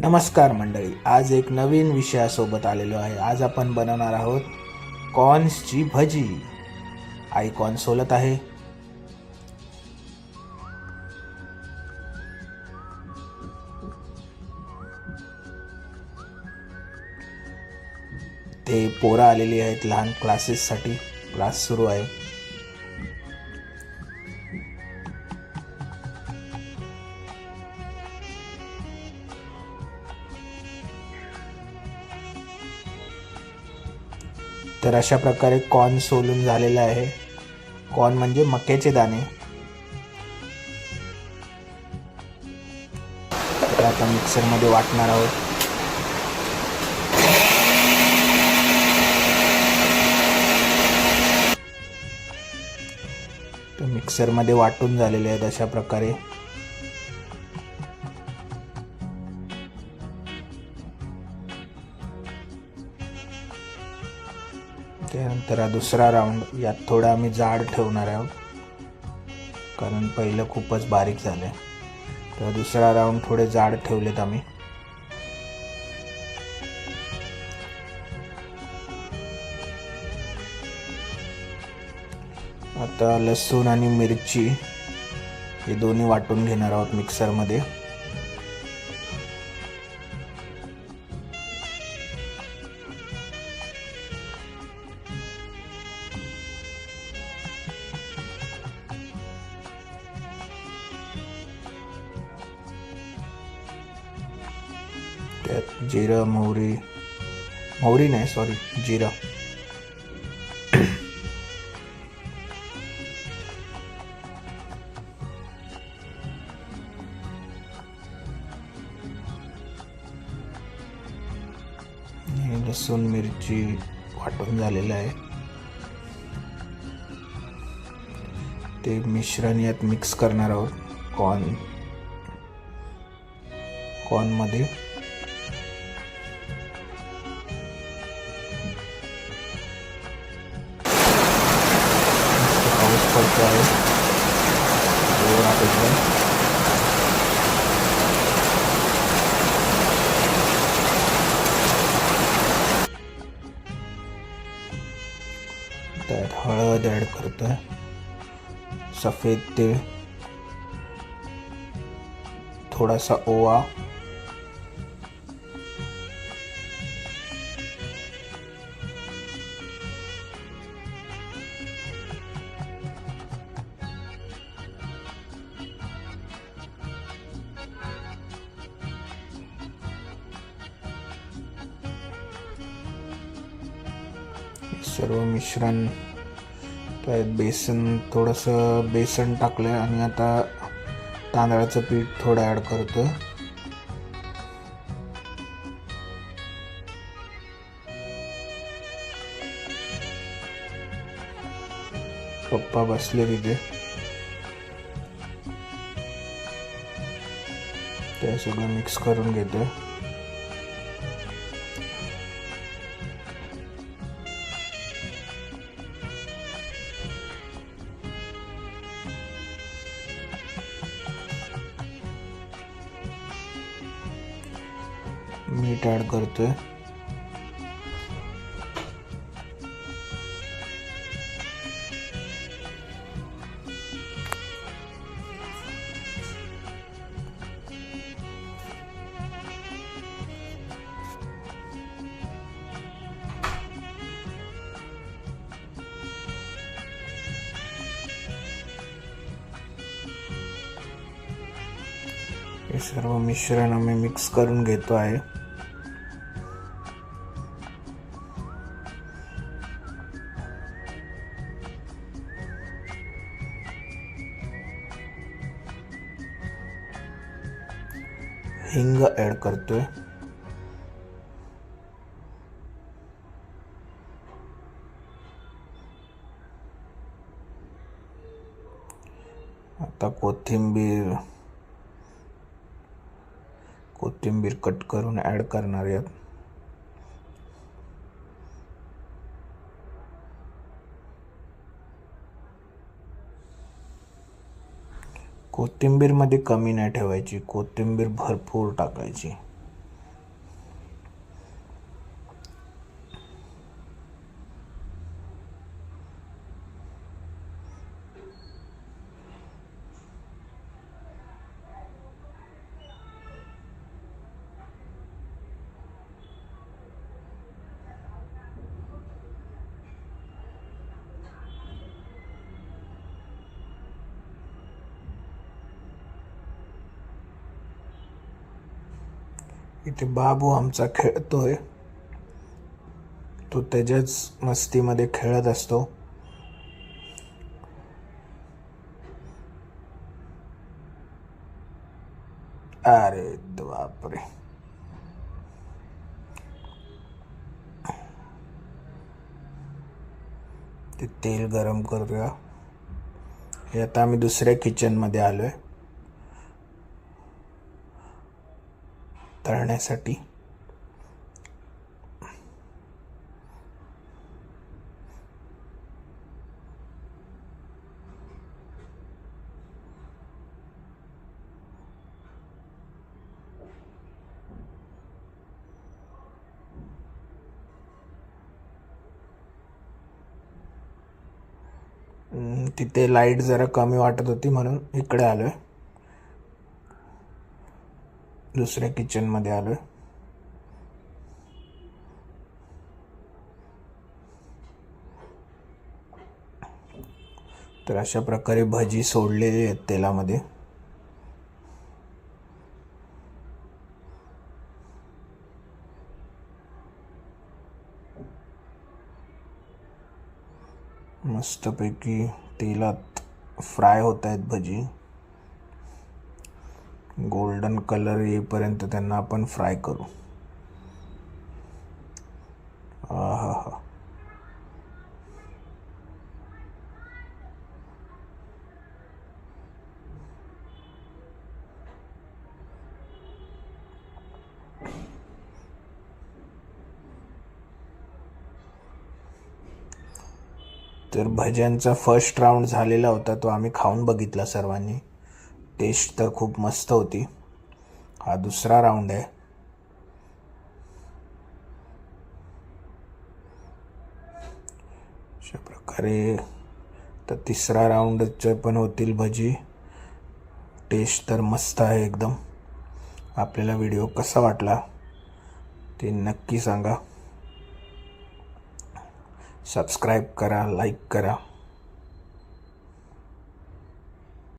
नमस्कार मंडळी आज एक नवीन विषयासोबत आलेलो आहे. आज आपण बनवणार आहोत कॉर्न्सची भजी. आई कॉर्न सोलत आहे. ते पोरं आलेली आहेत लहान क्लासेससाठी क्लास सुरू आहे. तर अशा प्रकारे कॉर्न सोलून झालेलं आहे. कॉर्न म्हणजे मक्याचे दाणे. तर आता मिक्सरमध्ये वाटणार आहोत. तर मिक्सरमध्ये वाटून झालेले आहेत अशा प्रकारे. त्यानंतर हा दुसरा राऊंड यात थोडा आम्ही जाड ठेवणार आहोत. कारण पहिलं खूपच बारीक झालं आहे तर दुसरा राऊंड थोडे जाड ठेवलेत आम्ही. आता लसूण आणि मिरची हे दोन्ही वाटून घेणार आहोत मिक्सरमध्ये त्यात जिरं मोहरी मोहरी नाही सॉरी जिरं. लसूण मिरची वाटून झालेलं आहे. ते मिश्रण यात मिक्स करणार आहोत कॉर्न कॉर्नमध्ये ॲड है। सफेद थोड़ा सा ओवा सर्व मिश्रण त्यात बेसन थोडंसं बेसन टाकलं आहे आणि आता तांदळाचं पीठ थोडं ॲड करतो पप्पा बसले तिथे ते सगळं मिक्स करून घेतो मीठ ॲड करतोय. हे सर्व मिश्रण आम्ही मिक्स करून घेतो आहे. हिंग ॲड करतो आहे आता कोथिंबीर कोथिंबीर कट करून ॲड करणार आहेत कोथिंबीरमध्ये कमी नाही ठेवायची कोथिंबीर भरपूर टाकायची. इथे बाबू आमचा खेळतोय. तो त्याच्याच मस्तीमध्ये खेळत असतो. अरे बापरे. ते तेल गरम करूया हे आता आम्ही दुसऱ्या किचनमध्ये आलो आहे करण्यासाठी तिथे लाइट जरा कमी वाटत होती म्हणून इकडे आलो आहे दुसऱ्या किचनमध्ये आलोय. तर अशा प्रकारे भजी सोडलेली आहेत तेलामध्ये. मस्तपैकी तेलात फ्राय होत आहेत भजी. गोल्डन कलर येईपर्यंत त्यांना आपण फ्राय करू. हा हा. तर भज्यांचा फर्स्ट राऊंड झालेला होता तो आम्ही खाऊन बघितला सर्वांनी. टेस्ट तर खूप मस्त होती. हा दुसरा राऊंड आहे. अशा प्रकारे तर तिसरा राऊंडचे पण होतील भजी. टेस्ट तर मस्त आहे एकदम. आपल्याला व्हिडिओ कसा वाटला ते नक्की सांगा. सबस्क्राईब करा लाईक करा.